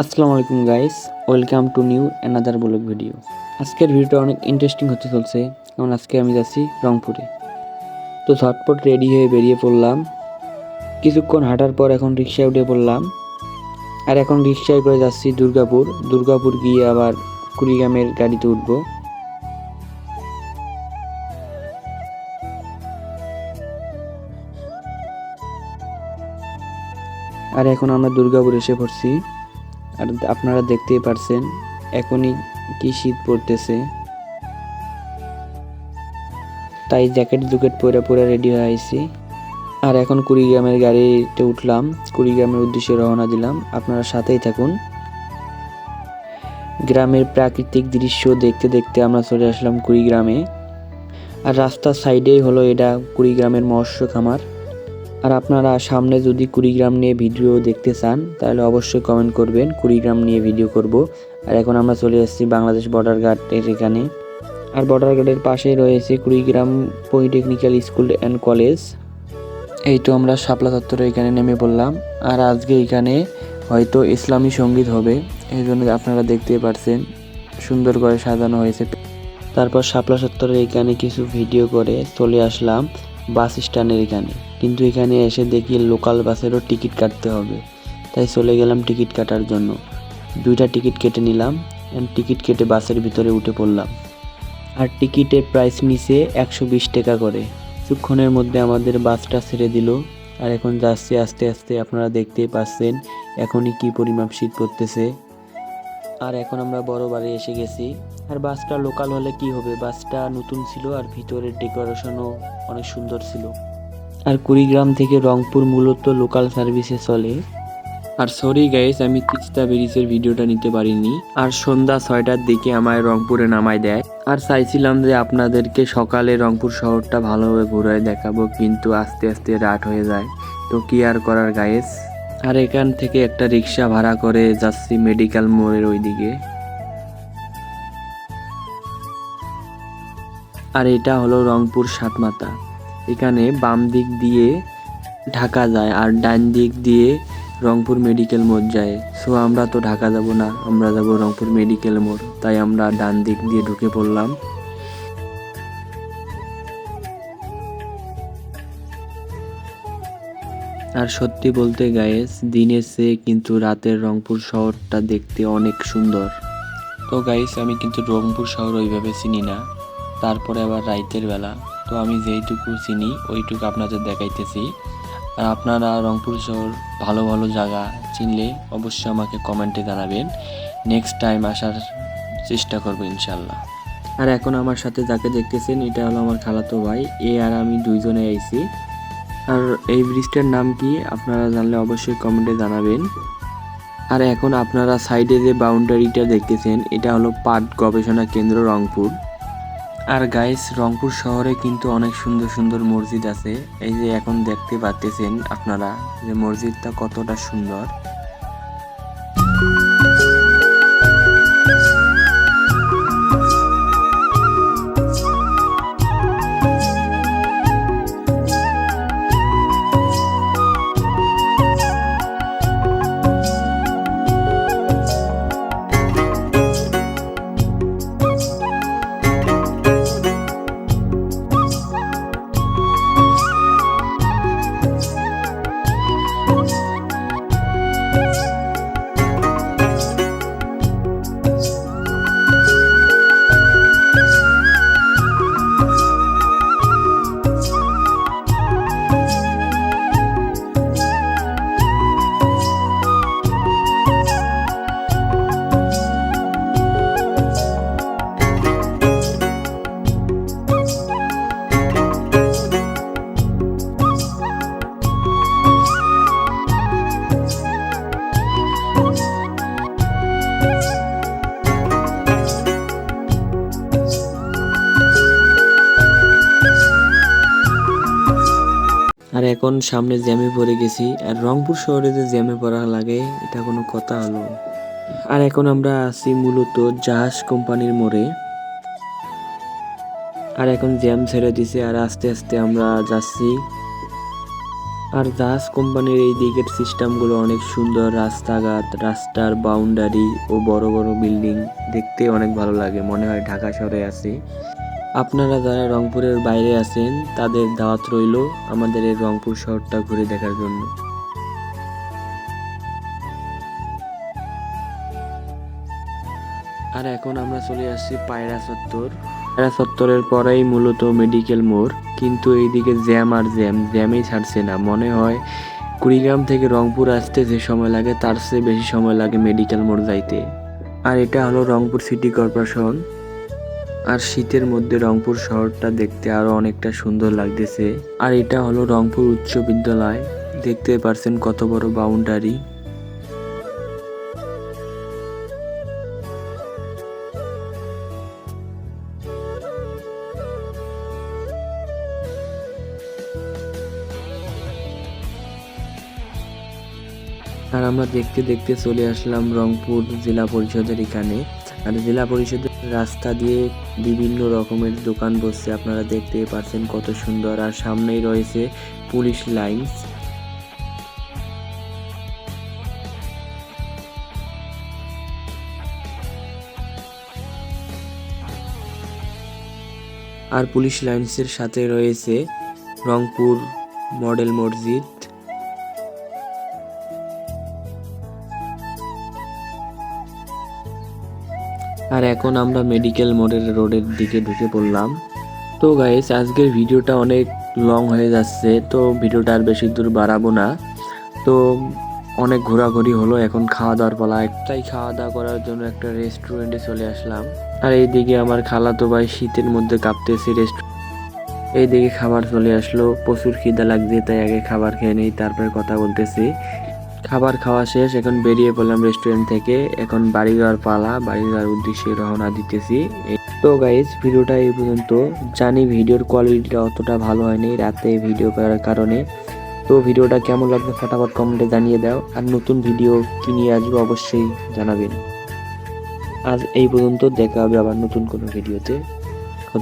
আসসালামু আলাইকুম guys welcome to new another blog video আজকের ভিডিওটা অনেক ইন্টারেস্টিং হতে চলছে, কারণ আজকে আমি যাচ্ছি রংপুরে। তো ঝটপট রেডি হয়ে বেরিয়ে পড়লাম। কিছুক্ষণ হাঁটার পর এখন রিক্সায় উঠে পড়লাম। আর এখন রিক্সায় করে যাচ্ছি দুর্গাপুর। দুর্গাপুর গিয়ে আবার কুড়িগ্রামের গাড়িতে উঠবো। আর এখন আমরা দুর্গাপুর এসে পড়ছি। আর আপনারা দেখতেই পারছেন, এখনই কি শীত পড়তেছে। তাই জ্যাকেট জুকেট পরে পরে রেডি হয়ে আইছি। আর এখন কুড়িগ্রামের গাড়িতে উঠলাম, কুড়িগ্রামের উদ্দেশ্যে রওনা দিলাম। আপনারা সাথেই থাকুন। গ্রামের প্রাকৃতিক দৃশ্য দেখতে দেখতে আমরা চলে আসলাম কুড়িগ্রামে। আর রাস্তার সাইডেই হলো এটা কুড়িগ্রামের মৎস্য খামার। আর আপনারা সামনে যদি কুড়িগ্রাম নিয়ে ভিডিও দেখতে চান, তাহলে অবশ্যই কমেন্ট করবেন, কুড়িগ্রাম নিয়ে ভিডিও করব। আর এখন আমরা চলে এসেছি বাংলাদেশ বর্ডার গার্ডের এখানে। আর বর্ডার গার্ডের পাশেই রয়েছে Kurigram polytechnical school and college এই তো আমরা শাপলা চত্বরে এখানে নেমে পড়লাম। আর আজকে এখানে হয়তো ইসলামী সংগীত হবে, এই জন্য আপনারা দেখতে পারছেন, সুন্দর করে সাজানো হয়েছে। তারপর শাপলা চত্বরে এখানে কিছু ভিডিও করে চলে আসলাম। বাস স্ট্যান্ডের এখানে। কিন্তু এখানে এসে দেখি লোকাল বাসেরও টিকিট কাটতে হবে। তাই চলে গেলাম টিকিট কাটার জন্য। দুইটা টিকিট কেটে নিলাম and টিকিট কেটে বাসের ভিতরে উঠে পড়লাম। আর টিকিটের প্রাইস নিচে একশো বিশ টাকা করে। কিছুক্ষণের মধ্যে আমাদের বাসটা ছেড়ে দিল। আর এখন যাচ্ছে আস্তে আস্তে, আপনারা দেখতেই পাচ্ছেন, এখনই কি পরিমাপ শীত পড়তেছে। আর এখন আমরা বড় বাড়ি এসে গেছি। আর বাসটা লোকাল হলে কি হবে? বাসটা নতুন ছিল আর ভিতরের ডেকোরেশনও অনেক সুন্দর ছিল। আর কুড়িগ্রাম থেকে রংপুর মূলত লোকাল সার্ভিসে চলে। আর সরি গাইস আমি তিস্তা ব্রিজের ভিডিওটা নিতে পারিনি। আর সন্ধ্যা ছয়টার দিকে আমায় রংপুরে নামায় দেয়। আর চাইছিলাম যে আপনাদেরকে সকালে রংপুর শহরটা ভালোভাবে ঘুরায় দেখাবো, কিন্তু আস্তে আস্তে রাত হয়ে যায়। তো কি আর করার গাইস আর এখান থেকে একটা রিক্সা ভাড়া করে যাচ্ছি মেডিকেল মোড়ের ওইদিকে। আর এটা হলো রংপুর সাতমাতা এখানে বাম দিক দিয়ে ঢাকা যায় আর ডান দিক দিয়ে রংপুর মেডিকেল মোড় যায়। সো আমরা তো ঢাকা যাব না, আমরা যাব রংপুর মেডিকেল মোড়। তাই আমরা ডান দিক দিয়ে ঢুকে পড়লাম। আর সত্যি বলতে গায়েস দিনের চেয়ে কিন্তু রাতের রংপুর শহরটা দেখতে অনেক সুন্দর। তো গাইস আমি কিন্তু রংপুর শহর ওইভাবে চিনি না। তারপরে আবার রাইতের বেলা, তো আমি যেইটুকু চিনি, ওইটুকু আপনাদের দেখাইতেছি। আর আপনারা রংপুর শহর ভালো ভালো জায়গা চিনলে অবশ্যই আমাকে কমেন্টে জানাবেন। নেক্সট টাইম আসার চেষ্টা করব ইনশাল্লাহ। আর এখন আমার সাথে যাকে দেখতেছেন, এটা হলো আমার খালাতো ভাই। এ আর আমি দুইজনে আইছি। আর এই ব্রিজটার নাম কি? আপনারা জানলে অবশ্যই কমেন্টে জানাবেন। আর এখন আপনারা সাইডে যে বাউন্ডারিটা দেখতেছেন, এটা হলো পাট গবেষণা কেন্দ্র রংপুর। আর গাইস, রংপুর শহরে কিন্তু অনেক সুন্দর সুন্দর মসজিদ আছে। এই যে এখন দেখতে পাচ্ছেন আপনারা যে মসজিদটা কতটা সুন্দর। আর এখন সামনে জ্যামে পড়ে গেছি, আর রংপুর শহরে যে জ্যামে পড়া লাগে, এটা কোনো কথা হলো আর এখন আমরা আছি মূলত জাহাজ কোম্পানির মোড়ে। আর এখন জ্যাম ছেড়ে দিছে, আর আস্তে আস্তে আমরা যাচ্ছি। আর জাহাজ কোম্পানির এই দিকের সিস্টেমগুলো অনেক সুন্দর, রাস্তাঘাট, রাস্তার বাউন্ডারি ও বড় বড় বিল্ডিং, দেখতে অনেক ভালো লাগে। মনে হয় ঢাকা শহরে আছে। আপনারা যারা রংপুরের বাইরে আছেন, তাদের দাওয়াত রইল আমাদের এই রংপুর শহরটা ঘুরে দেখার জন্য। আর এখন আমরা চলে আসছি পায়রা চত্বর। পায়রা চত্বরের পরেই মূলত মেডিকেল মোড়, কিন্তু এইদিকে জ্যাম আর জ্যাম, জ্যামই ছাড়ছে না। মনে হয় কুড়িগ্রাম থেকে রংপুর আসতে যে সময় লাগে, তার চেয়ে বেশি সময় লাগে মেডিকেল মোড় যাইতে। আর এটা হলো রংপুর সিটি কর্পোরেশন। আর শীতের মধ্যে রংপুর শহরটা দেখতে আরও অনেকটা সুন্দর লাগতেছে। আর এটা হলো রংপুর উচ্চ বিদ্যালয়। দেখতে পারছেন কত বড় বাউন্ডারি আর আমরা দেখতে দেখতে চলে আসলাম রংপুর জেলা পরিষদের এখানে। আর জেলা পরিষদের রাস্তা দিয়ে বিভিন্ন রকমের দোকান বসছে, আপনারা দেখতে পাচ্ছেন কত সুন্দর। আর সামনেই রয়েছে পুলিশ লাইন্স। আর পুলিশ লাইন্সের সাথে রয়েছে রংপুর মডেল মসজিদ। আর এখন আমরা মেডিকেল মোড়ের রোডের দিকে ঢুকে পড়লাম। তো গাইস আজকের ভিডিওটা অনেক লং হয়ে যাচ্ছে, তো ভিডিওটা আর বেশি দূর বাড়াবো না। তো অনেক ঘোরাঘুরি হলো, এখন খাওয়া দাওয়ার পালা। একটাই খাওয়া দাওয়া করার জন্য একটা রেস্টুরেন্টে চলে আসলাম। আর এইদিকে আমার খালাতো ভাই শীতের মধ্যে কাঁপতেছে রেস্টুরেন্ট এইদিকে খাবার চলে আসলো, প্রচুর খিদা লাগছে, তাই আগে খাবার খেয়ে নেই, তারপরে কথা বলতেছি। খাবার খাওয়া শেষ, এখন বেরিয়ে পড়লাম রেস্টুরেন্ট থেকে। এখন বাড়ি যাওয়ার পালা বাড়ি যাওয়ার উদ্দেশ্যে রওনা দিতেছি। তো গাইজ ভিডিওটা এই পর্যন্ত। জানি ভিডিওর কোয়ালিটিটা অতটা ভালো হয়নি রাতে ভিডিও করার কারণে। তো ভিডিওটা কেমন লাগবে ফটাফট কমেন্টে জানিয়ে দাও। আর নতুন ভিডিও কি নিয়ে আসব অবশ্যই জানাবেন। আজ এই পর্যন্ত, দেখা হবে আবার নতুন কোনো ভিডিওতে